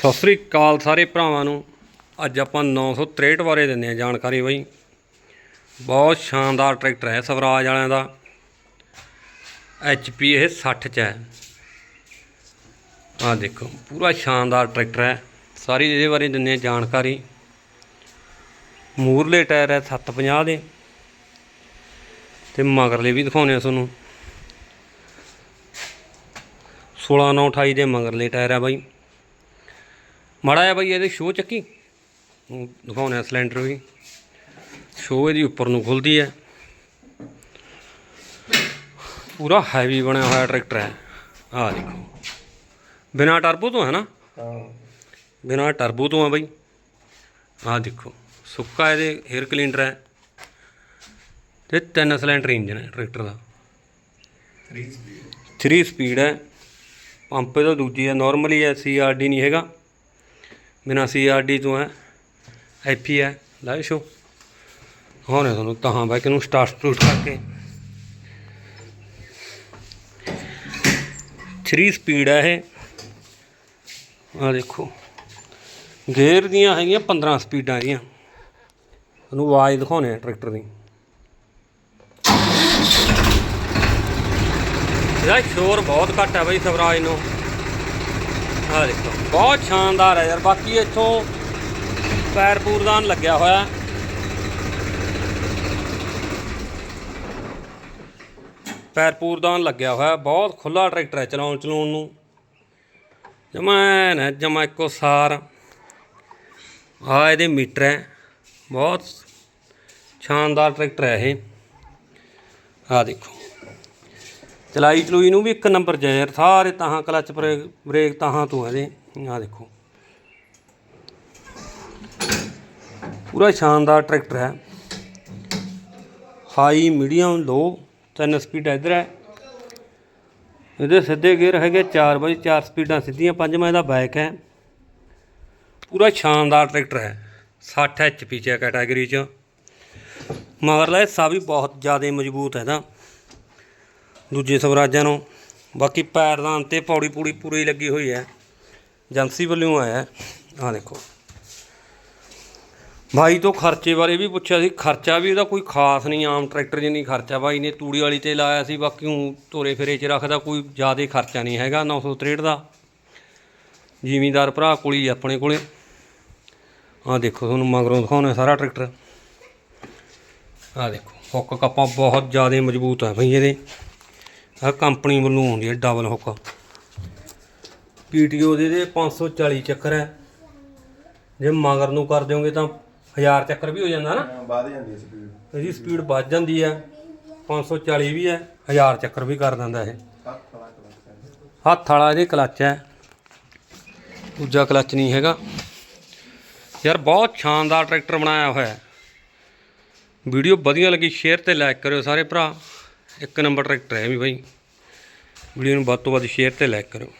ਸਤਿ ਸ੍ਰੀ ਅਕਾਲ ਸਾਰੇ ਭਰਾਵਾਂ ਨੂੰ। ਅੱਜ ਆਪਾਂ 963 ਬਾਰੇ ਦਿੰਦੇ ਆ ਜਾਣਕਾਰੀ ਬਈ। ਬਹੁਤ ਸ਼ਾਨਦਾਰ ਟਰੈਕਟਰ ਹੈ ਸਵਰਾਜ ਵਾਲਿਆਂ ਦਾ। HP ਇਹ 60 ਚ ਹੈ। ਆਹ ਦੇਖੋ, ਪੂਰਾ ਸ਼ਾਨਦਾਰ ਟਰੈਕਟਰ ਹੈ। ਸਾਰੀ ਇਹਦੇ ਬਾਰੇ ਦਿੰਦੇ ਆ ਜਾਣਕਾਰੀ। ਮੂਰਲੇ ਟਾਇਰ ਹੈ 750 ਦੇ। ਤੇ ਮਗਰਲੇ ਵੀ ਦਿਖਾਉਂਦੇ ਆ ਤੁਹਾਨੂੰ। 16 9 28 ਦੇ ਮਗਰਲੇ ਟਾਇਰ ਹੈ ਬਾਈ। ਮਾੜਾ ਜਿਹਾ ਬਾਈ ਇਹਦੇ ਸ਼ੋਅ ਚੱਕੀ। ਉਹ ਦਿਖਾਉਂਦੇ ਆ ਸਿਲੰਡਰ ਵੀ। ਸ਼ੋਅ ਇਹਦੀ ਉੱਪਰ ਨੂੰ ਖੁੱਲਦੀ ਹੈ। ਪੂਰਾ ਹੈਵੀ ਬਣਿਆ ਹੋਇਆ ਟਰੈਕਟਰ ਹੈ। ਆਹ ਦੇਖੋ। ਬਿਨਾ ਟਰਬੋ ਤੋਂ ਹੈ ਨਾ? ਹਾਂ। ਬਿਨਾ ਟਰਬੋ ਤੋਂ ਆ ਬਾਈ। ਆਹ ਦੇਖੋ। ਸੁੱਕਾ ਇਹਦੇ 에ਅਰ ਕਲੀਨਰ ਹੈ। ਤੇ ਤਿੰਨ ਸਿਲੰਡਰ ਇੰਜਨ ਹੈ ਟਰੈਕਟਰ ਦਾ। 3 ਸਪੀਡ 3 ਸਪੀਡ ਹੈ। ਪੰਪ ਇਹਦਾ ਦੂਜੀ ਹੈ। ਨਾਰਮਲੀ ਹੈ ਸੀਆਰਡੀ ਨਹੀਂ ਹੈਗਾ। ਬਿਨਾ ਸੀਆਰਡੀ ਤੋਂ ਹੈ ਐਫੀ ਹੈ ਲਾਈਵ ਸ਼ੋ ਹੋਣੇ ਤੁਹਾਨੂੰ ਤਾਂ ਬਾਈਕ ਨੂੰ ਸਟਾਰਟ ਸਟੂਟ ਕਰਕੇ। 3 ਸਪੀਡ ਹੈ ਇਹ। ਆ ਦੇਖੋ, ਗੇਅਰ ਦੀਆਂ ਹੈਗੀਆਂ 15 ਸਪੀਡਾਂ ਇਹਦੀਆਂ। ਤੁਹਾਨੂੰ ਆਵਾਜ਼ ਦਿਖਾਉਣੇ ਆ ਟਰੈਕਟਰ ਦੀ। ਇਹਦਾ ਸ਼ੋਰ ਬਹੁਤ ਘੱਟ ਹੈ ਬਈ ਸਵਰਾਜ ਨੂੰ। ਆਹ ਦੇਖੋ, ਬਹੁਤ ਸ਼ਾਨਦਾਰ ਹੈ ਯਾਰ। ਬਾਕੀ ਇੱਥੋਂ ਪੈਰ ਪੂਰਦਾਨ ਲੱਗਿਆ ਹੋਇਆ ਪੈਰ ਪੂਰਦਾਨ ਲੱਗਿਆ ਹੋਇਆ ਬਹੁਤ ਖੁੱਲਾ ਟਰੈਕਟਰ ਹੈ ਚਲਾਉਣ ਚਲਾਉਣ ਨੂੰ। ਜਮਾ ਨਾ ਜਮਾ ਇੱਕੋ ਸਾਰ। ਆ ਇਹਦੇ ਮੀਟਰ ਹੈ। ਬਹੁਤ ਸ਼ਾਨਦਾਰ ਟਰੈਕਟਰ ਹੈ ਇਹ। ਆ ਦੇਖੋ। ਚਲਾਈ ਚਲੂਈ ਨੂੰ ਵੀ ਇੱਕ ਨੰਬਰ ਜਾਇਰ ਸਾਰੇ ਤਾਹਾਂ ਕਲਚ ਬ੍ਰੇਕ ਬ੍ਰੇਕ ਤਾਹਾਂ ਤੋਂ ਇਹਦੇ ਆ ਦੇਖੋ। ਪੂਰਾ ਸ਼ਾਨਦਾਰ ਟਰੈਕਟਰ ਹੈ। ਹਾਈ ਮੀਡੀਅਮ ਲੋ ਤਿੰਨ ਸਪੀਡ ਇਧਰ ਹੈ। ਇਹਦੇ ਸਿੱਧੇ ਗੇਅਰ ਹੈਗੇ 4 ਬਾਈ 4 ਸਪੀਡਾਂ ਸਿੱਧੀਆਂ ਪੰਜਵਾਂ ਇਹਦਾ ਬੈਕ ਹੈ। ਪੂਰਾ ਸ਼ਾਨਦਾਰ ਟਰੈਕਟਰ ਹੈ। 60 ਐਚਪੀ ਚ ਕੈਟਾਗਰੀ ਚ। ਮਗਰਲਾ ਹਿੱਸਾ ਵੀ ਬਹੁਤ ਜ਼ਿਆਦਾ ਮਜ਼ਬੂਤ ਹੈ ਇਹਦਾ। ਦੂਜੇ ਸਵਰਾਜਾਂ ਨੂੰ। ਬਾਕੀ ਪੈਰਦਾਨ ਤੇ ਪੌੜੀ ਪੂੜੀ ਪੂਰੀ ਲੱਗੀ ਹੋਈ ਹੈ। ਏਜੰਸੀ ਵੱਲੋਂ ਆਇਆ ਆ ਦੇਖੋ। ਭਾਈ ਤੋਂ ਖਰਚੇ ਬਾਰੇ ਵੀ ਪੁੱਛਿਆ ਸੀ। ਖਰਚਾ ਵੀ ਇਹਦਾ ਕੋਈ ਖਾਸ ਨਹੀਂ, ਆਮ ਟਰੈਕਟਰ ਜਿੰਨੀ ਖਰਚਾ। ਬਾਈ ਨੇ ਤੂੜੀ ਵਾਲੀ ਤੇ ਲਾਇਆ ਸੀ। ਬਾਕੀ ਉਹ ਤੋਰੇ ਫੇਰੇ 'ਚ ਰੱਖਦਾ, ਕੋਈ ਜ਼ਿਆਦਾ ਖਰਚਾ ਨਹੀਂ ਹੈਗਾ। 963 ਦਾ। ਜ਼ਿਮੀਂਦਾਰ ਭਰਾ ਕੋਲ ਹੀ ਆਪਣੇ ਕੋਲੇ। ਆ ਦੇਖੋ, ਤੁਹਾਨੂੰ ਮਗਰੋਂ ਦਿਖਾਉਣਾ ਸਾਰਾ ਟਰੈਕਟਰ। ਆ ਦੇਖੋ ਹੁੱਕ ਕੱਪਾਂ ਬਹੁਤ ਜ਼ਿਆਦਾ ਮਜ਼ਬੂਤ ਹੈ ਬਈ ਇਹਦੇ। ਆ ਕੰਪਨੀ ਵੱਲੋਂ ਆਉਂਦੀ ਹੈ ਡਬਲ ਹੁੱਕ ਪੀਟੀਓ ਦੇ ਦੇ 540 ਚੱਕਰ ਹੈ। ਜੇ ਮਗਰ ਨੂੰ ਕਰ ਦਿਓਗੇ ਤਾਂ 1000 ਚੱਕਰ ਵੀ ਹੋ ਜਾਂਦਾ ਨਾ। ਵੱਧ ਜਾਂਦੀ ਸਪੀਡ ਇਹਦੀ ਸਪੀਡ ਵੱਧ ਜਾਂਦੀ ਹੈ। 540 ਵੀ ਹੈ 1000 ਚੱਕਰ ਵੀ ਕਰ ਦਿੰਦਾ ਇਹ। ਹੱਥ ਵਾਲਾ ਕਲਚ ਹੱਥ ਵਾਲਾ ਇਹਦੇ ਕਲੱਚ ਹੈ। ਦੂਜਾ ਕਲੱਚ ਨਹੀਂ ਹੈਗਾ। ਯਾਰ ਬਹੁਤ ਸ਼ਾਨਦਾਰ ਟਰੈਕਟਰ ਬਣਾਇਆ ਹੋਇਆ ਹੈ। ਵੀਡੀਓ ਵਧੀਆ ਲੱਗੀ ਸ਼ੇਅਰ ਤੇ ਲਾਈਕ ਕਰਿਓ ਸਾਰੇ ਭਰਾ। ਇੱਕ ਨੰਬਰ ਟਰੈਕਟਰ ਹੈ ਵੀ ਬਾਈ। ਵੀਡੀਓ ਨੂੰ ਵੱਧ ਤੋਂ ਵੱਧ ਸ਼ੇਅਰ ਤੇ ਲਾਈਕ ਕਰਿਓ।